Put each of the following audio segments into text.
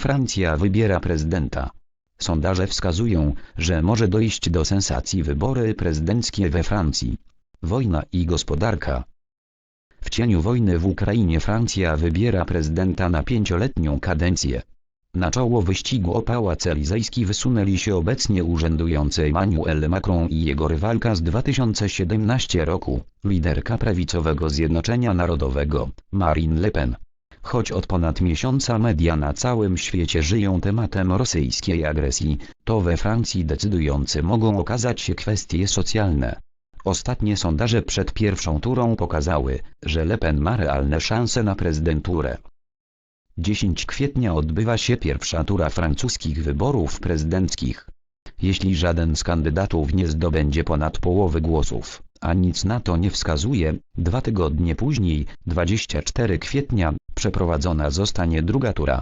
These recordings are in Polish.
Francja wybiera prezydenta. Sondaże wskazują, że może dojść do sensacji wybory prezydenckie we Francji. Wojna i gospodarka. W cieniu wojny w Ukrainie Francja wybiera prezydenta na pięcioletnią kadencję. Na czoło wyścigu o Pałac Elizejski wysunęli się obecnie urzędujący Emmanuel Macron i jego rywalka z 2017 roku, liderka prawicowego Zjednoczenia Narodowego, Marine Le Pen. Choć od ponad miesiąca media na całym świecie żyją tematem rosyjskiej agresji, to we Francji decydujące mogą okazać się kwestie socjalne. Ostatnie sondaże przed pierwszą turą pokazały, że Le Pen ma realne szanse na prezydenturę. 10 kwietnia odbywa się pierwsza tura francuskich wyborów prezydenckich. Jeśli żaden z kandydatów nie zdobędzie ponad połowy głosów, a nic na to nie wskazuje, dwa tygodnie później, 24 kwietnia, przeprowadzona zostanie druga tura.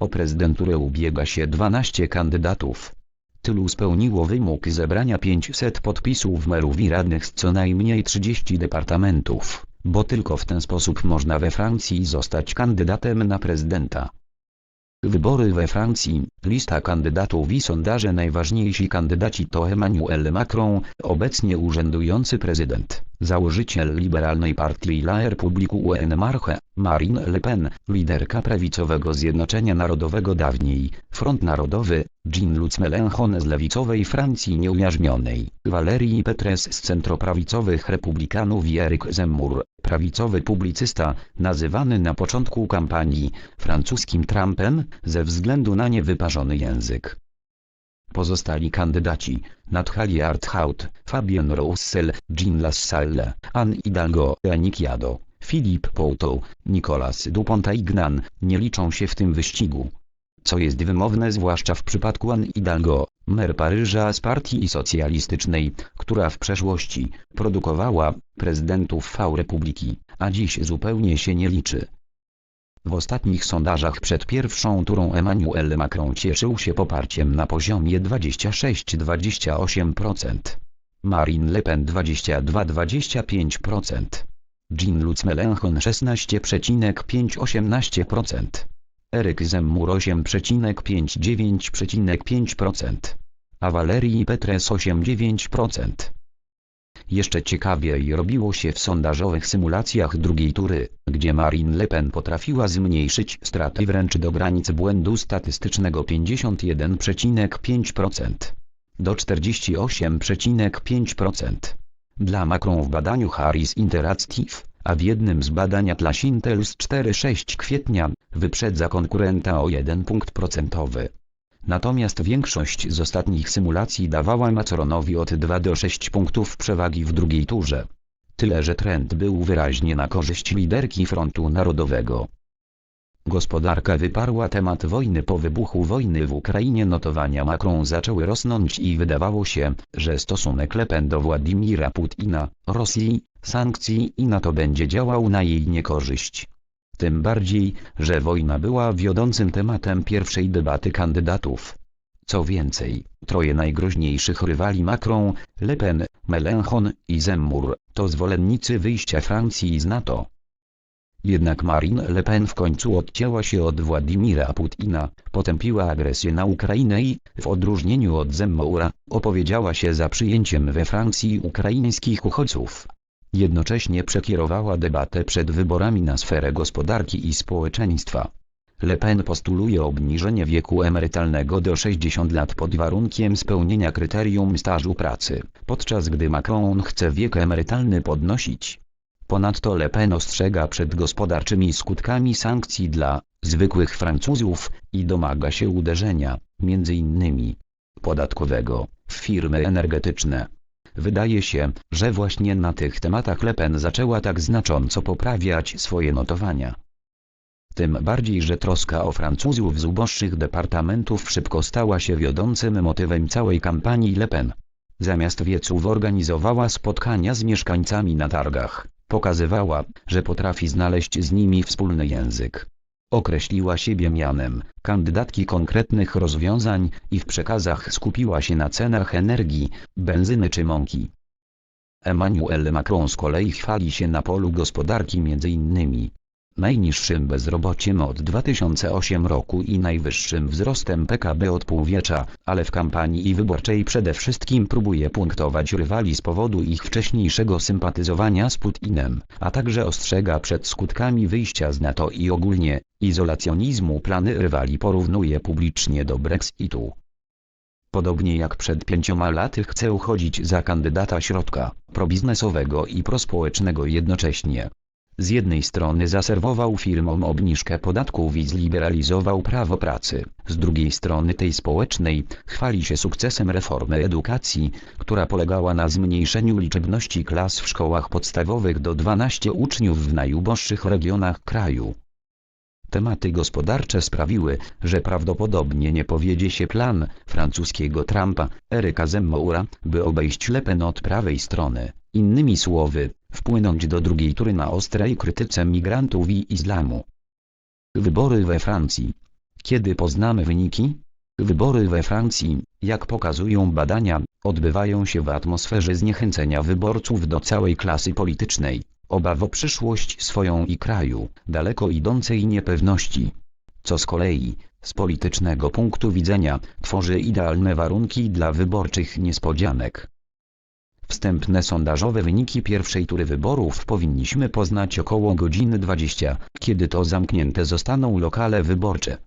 O prezydenturę ubiega się 12 kandydatów. Tylu spełniło wymóg zebrania 500 podpisów merów i radnych z co najmniej 30 departamentów, bo tylko w ten sposób można we Francji zostać kandydatem na prezydenta. Wybory we Francji, lista kandydatów i sondaże Najważniejsi kandydaci to Emmanuel Macron, obecnie urzędujący prezydent, założyciel liberalnej partii La République UN Marche, Marine Le Pen, liderka prawicowego Zjednoczenia Narodowego dawniej, Front Narodowy, Jean-Luc Mélenchon z lewicowej Francji nieujarzmionej, Valérie Pécresse z centroprawicowych republikanów i Eric Zemmour, prawicowy publicysta, nazywany na początku kampanii francuskim Trumpem, ze względu na niewyparzony język. Pozostali kandydaci, Nathalie Arthaut, Fabien Roussel, Jean Lassalle, Anne Hidalgo, Yannick Jadot, Philippe Poutou, Nicolas Dupont-Aignan, nie liczą się w tym wyścigu. Co jest wymowne zwłaszcza w przypadku Anne Hidalgo, mer Paryża z partii socjalistycznej, która w przeszłości produkowała prezydentów V Republiki, a dziś zupełnie się nie liczy. W ostatnich sondażach przed pierwszą turą Emmanuel Macron cieszył się poparciem na poziomie 26-28%. Marine Le Pen 22-25%. Jean-Luc Mélenchon 16,5-18%. Eryk Zemmour 8,5-9,5%. A Valérie Pécresse 8,9%. Jeszcze ciekawiej robiło się w sondażowych symulacjach drugiej tury, gdzie Marine Le Pen potrafiła zmniejszyć straty wręcz do granicy błędu statystycznego 51,5% do 48,5%. Dla Macron w badaniu Harris Interactive, a w jednym z badań Atlas Intelus 4-6 kwietnia, wyprzedza konkurenta o 1 punkt procentowy. Natomiast większość z ostatnich symulacji dawała Macronowi od 2 do 6 punktów przewagi w drugiej turze. Tyle że trend był wyraźnie na korzyść liderki Frontu Narodowego. Gospodarka wyparła temat wojny po wybuchu wojny w Ukrainie notowania Macron zaczęły rosnąć i wydawało się, że stosunek Le Pen do Władimira Putina, Rosji, sankcji i NATO będzie działał na jej niekorzyść. Tym bardziej, że wojna była wiodącym tematem pierwszej debaty kandydatów. Co więcej, troje najgroźniejszych rywali Macron, Le Pen, Mélenchon i Zemmour, to zwolennicy wyjścia Francji z NATO. Jednak Marine Le Pen w końcu odcięła się od Władimira Putina, potępiła agresję na Ukrainę i, w odróżnieniu od Zemmoura, opowiedziała się za przyjęciem we Francji ukraińskich uchodźców. Jednocześnie przekierowała debatę przed wyborami na sferę gospodarki i społeczeństwa. Le Pen postuluje obniżenie wieku emerytalnego do 60 lat pod warunkiem spełnienia kryterium stażu pracy, podczas gdy Macron chce wiek emerytalny podnosić. Ponadto Le Pen ostrzega przed gospodarczymi skutkami sankcji dla zwykłych Francuzów i domaga się uderzenia, innymi podatkowego, w firmy energetyczne. Wydaje się, że właśnie na tych tematach Le Pen zaczęła tak znacząco poprawiać swoje notowania. Tym bardziej, że troska o Francuzów z uboższych departamentów szybko stała się wiodącym motywem całej kampanii Le Pen. Zamiast wieców organizowała spotkania z mieszkańcami na targach, pokazywała, że potrafi znaleźć z nimi wspólny język. Określiła siebie mianem kandydatki konkretnych rozwiązań i w przekazach skupiła się na cenach energii, benzyny czy mąki. Emmanuel Macron z kolei chwali się na polu gospodarki m.in. najniższym bezrobociem od 2008 roku i najwyższym wzrostem PKB od półwiecza, ale w kampanii wyborczej przede wszystkim próbuje punktować rywali z powodu ich wcześniejszego sympatyzowania z Putinem, a także ostrzega przed skutkami wyjścia z NATO i ogólnie izolacjonizmu plany rywali porównuje publicznie do Brexitu. Podobnie jak przed pięcioma laty chce uchodzić za kandydata środka, probiznesowego i prospołecznego jednocześnie. Z jednej strony zaserwował firmom obniżkę podatków i zliberalizował prawo pracy, z drugiej strony tej społecznej chwali się sukcesem reformy edukacji, która polegała na zmniejszeniu liczebności klas w szkołach podstawowych do 12 uczniów w najuboższych regionach kraju. Tematy gospodarcze sprawiły, że prawdopodobnie nie powiedzie się plan francuskiego Trumpa, Eryka Zemmoura, by obejść Le Pen od prawej strony, innymi słowy, wpłynąć do drugiej tury na ostrej krytyce migrantów i islamu. Wybory we Francji. Kiedy poznamy wyniki? Wybory we Francji, jak pokazują badania, odbywają się w atmosferze zniechęcenia wyborców do całej klasy politycznej, obaw o przyszłość swoją i kraju, daleko idącej niepewności. Co z kolei, z politycznego punktu widzenia, tworzy idealne warunki dla wyborczych niespodzianek. Wstępne sondażowe wyniki pierwszej tury wyborów powinniśmy poznać około godziny 20, kiedy to zamknięte zostaną lokale wyborcze.